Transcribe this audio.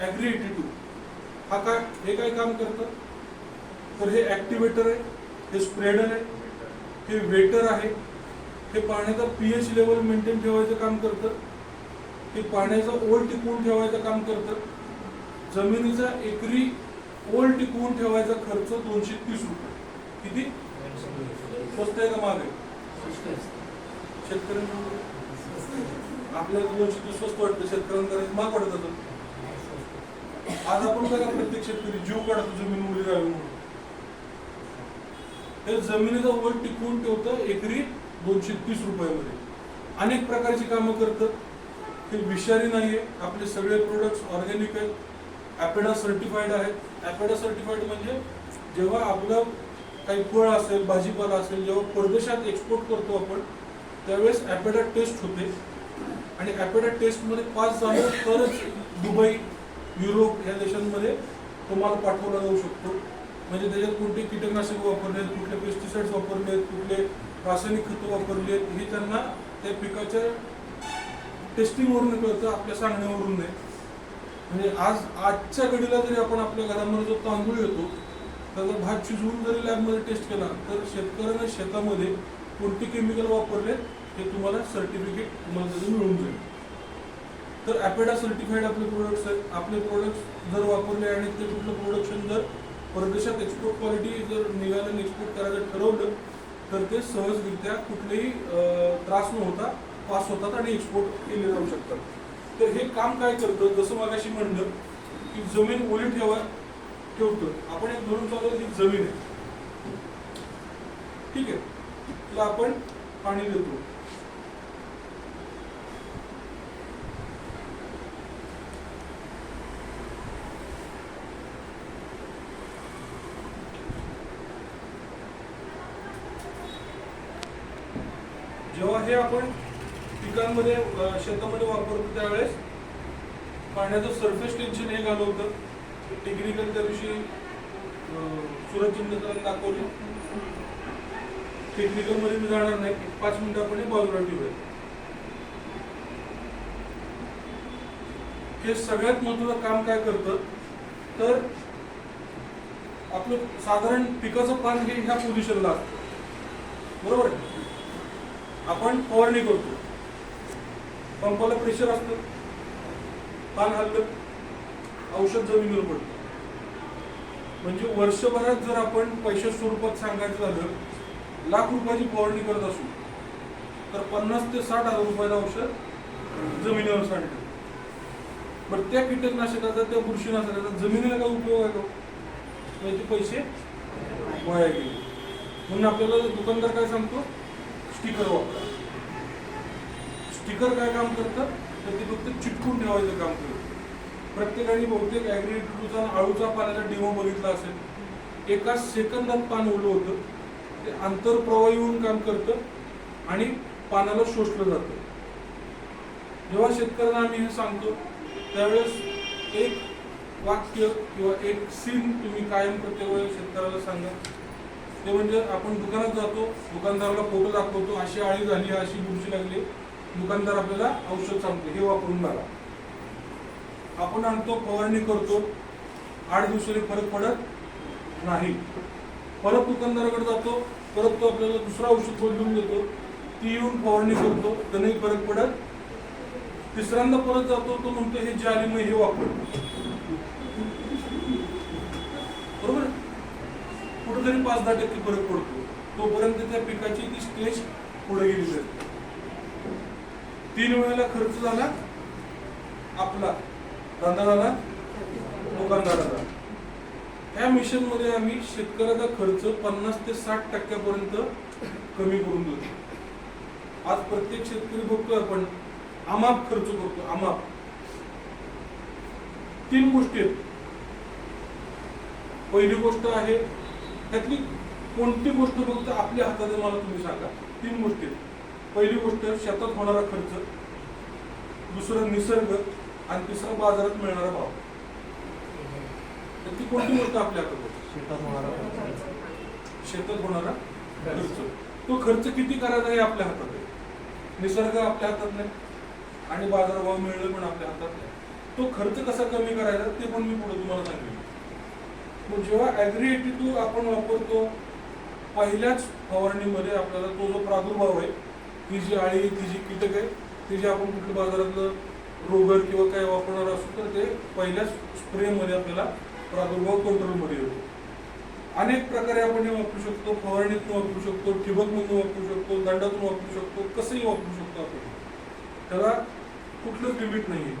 Agree eighty two हा काय हे काय काम करतं? तर हे ॲक्टिवेटर आहे हे स्प्रेडर आहे हे वेटर आहे. हे पाण्याचा पी एच लेवल मेंटेन ठेवायचं काम करतं. हे पाण्याचा ओल टिकवून ठेवायचं काम करतं. जमिनीचा एकरी ओल टिकवून ठेवायचा खर्च दोनशे तीस रुपये. किती? स्वस्त आहे का महाग आहे? शेतकऱ्यांना आपल्याला दोनशे तीस स्वस्त वाटतं शेतकऱ्यांना महाग वाटत आज आपण बघा प्रत्येक शेतकरी जीव काढतो जमीन मुली राहावी म्हणून. हे जमिनीचा वर टिकवून ठेवतं एकरी दोनशे तीस रुपयामध्ये. अनेक प्रकारची कामं करतं. हे विषारी नाहीये. आपले सगळे प्रोडक्ट्स ऑर्गॅनिक आहेत. ॲपेडा सर्टिफाईड आहेत. ॲपेडा सर्टिफाईड म्हणजे जेव्हा आपलं काही फळ असेल भाजीपाला असेल जेव्हा परदेशात एक्सपोर्ट करतो आपण त्यावेळेस ॲपेडा टेस्ट होते. आणि ॲपेडा टेस्टमध्ये पास झालं तरच दुबई युरोप या देशांमध्ये तुम्हाला पाठवला जाऊ शकतो. म्हणजे त्याच्यात कोणते कीटकनाशक वापरले आहेत कुठले पेस्टिसाइड्स वापरले आहेत कुठले रासायनिक खतं वापरली आहेत हे त्यांना त्या पिकाच्या टेस्टिंगवरून कळतं आपल्या सांगण्यावरून नाही. म्हणजे आज आजच्या घडीला जरी आपण आपल्या घरामध्ये जो तांदूळ येतो त्याचा भात शिजवून जरी लॅबमध्ये टेस्ट केला तर शेतकऱ्याने शेतामध्ये कोणते केमिकल वापरले हे तुम्हाला सर्टिफिकेट तुम्हाला त्याचं मिळून जाईल. तर ॲपेडा सर्टिफाईड आपले प्रोडक्ट्स आहेत. आपले प्रोडक्ट्स जर वापरले आणि ते कुठलं प्रोडक्शन जर परदेशात एक्सपोर्ट क्वालिटी जर निघालं एक्सपोर्ट करायचं ठरवलं तर ते सहजरित्या कुठलेही त्रास न होता पास होतात आणि एक्सपोर्ट केले जाऊ शकतात. तर हे काम काय करतं? जसं मागाशी म्हणलं की जमीन ओली ठेवा ठेवतं. आपण एक धरून चालू ही जमीन आहे. ठीक आहे. तिला आपण पाणी देतो. हे आपण पिकांमध्ये शेतामध्ये वापरतो त्यावेळेस पाण्याचं सरफेस टेन्शन हे घालवतं टेक्निकल त्या दिवशी अं, सूरज दाखवले. टेक्निकलमध्ये मी जाणार नाही. पाच मिनिटं आपण हे बाजूला ठेवूया. हे सगळ्यात महत्वाचं काम काय करतं? तर आपलं साधारण पिकाचं पान हे ह्या पोझिशनला असतं. बरोबर? आहे आपण फवारणी करतो. पंपाला प्रेशर असतं. पान हल्लं औषध जमिनीवर पडतं. म्हणजे वर्षभरात जर आपण पैशा स्वरूपात सांगायचं झालं लाख रुपयाची फवारणी करत असू तर पन्नास ते साठ हजार रुपयाचं औषध जमिनीवर सांडतं. बरं त्या कीटकनाशकाचा त्या बुरशीनाशकाचा जमिनीला काय उपयोग आहे का? म्हणजे ते पैसे वाया गेले. म्हणून आपल्याला दुकानदार काय सांगतो? स्टिकर वापरा. स्टिकर काय काम करतं? तर ते फक्त चिटकून ठेवायचं काम करतं. प्रत्येकाने बहुतेक ॲग्रिकल्चरचा आळूचा पाण्याचा डिमो बघितला असेल. एका सेकंदात पान ओलं होतं. ते आंतरप्रवाही होऊन काम करतं आणि पानाला शोषलं जातं. जेव्हा शेतकऱ्यांना आम्ही हे सांगतो त्यावेळेस एक वाक्य किंवा एक सीन तुम्ही कायम प्रत्येक वेळेस शेतकऱ्याला सांगा. ते म्हणजे आपण दुकानात जातो दुकानदाराला फोटो दाखवतो अशी आळी झाली अशी बुरशी लागली दुकानदार आपल्याला औषध सांगतो हे वापरून बघा. आपण आणतो फवारणी करतो आठ दिवसांनी फरक पडत नाही. परत दुकानदाराकडे जातो परत तो आपल्याला दुसरा औषध बदलून देतो ती येऊन फवारणी करतो त्यांनाही फरक पडत. तिसऱ्यांदा परत जातो तो म्हणतो हे जे आली हे वापर बरोबर कुठेतरी पाच दहा टक्के फरक पडतो. तोपर्यंत त्या पिकाची ती स्टेज पुढे गेली जाते. तीन वेळेला खर्च झाला आपला धंदा झाला दुकानदाराचा. ह्या मिशनमध्ये आम्ही शेतकऱ्याचा खर्च पन्नास ते साठ टक्क्यापर्यंत कमी करून देतो. आज प्रत्येक शेतकरी बघतोय आपण अमाप खर्च करतो अमाप. तीन गोष्टी आहेत. पहिली गोष्ट आहे त्यातली कोणती गोष्ट फक्त आपल्या हातात मला तुम्ही सांगा? तीन गोष्टी. आहेत पहिली गोष्ट शेतात होणारा खर्च. दुसरं निसर्ग. आणि तिसरा बाजारात मिळणारा भाव. तर ती कोणती गोष्ट आपल्या हातात? शेतात होणारा शेतात होणारा खर्च. तो खर्च किती करायचा हे आपल्या हातात आहे. निसर्ग आपल्या हातात नाही. आणि बाजारभाव मिळणं पण आपल्या हातात नाही. तो खर्च कसा कमी करायचा ते पण मी पुढे तुम्हाला सांगेन. मग जेव्हा ॲग्री एटी टू आपण वापरतो पहिल्याच फवारणीमध्ये आपल्याला तो जो प्रादुर्भाव आहे ती जी आळी आहे, ती जी कीटक आहे ती जी आपण कुठल्या बाजारातलं रोगर किंवा काय वापरणार असू तर ते पहिल्याच स्प्रेमध्ये आपल्याला प्रादुर्भाव कंट्रोलमध्ये येतो. अनेक प्रकारे आपण हे वापरू शकतो फवारणीतून वापरू शकतो ठिबकमधून वापरू शकतो दंडातून वापरू शकतो कसंही वापरू शकतो आपण. त्याला कुठलंच लिमिट नाही आहे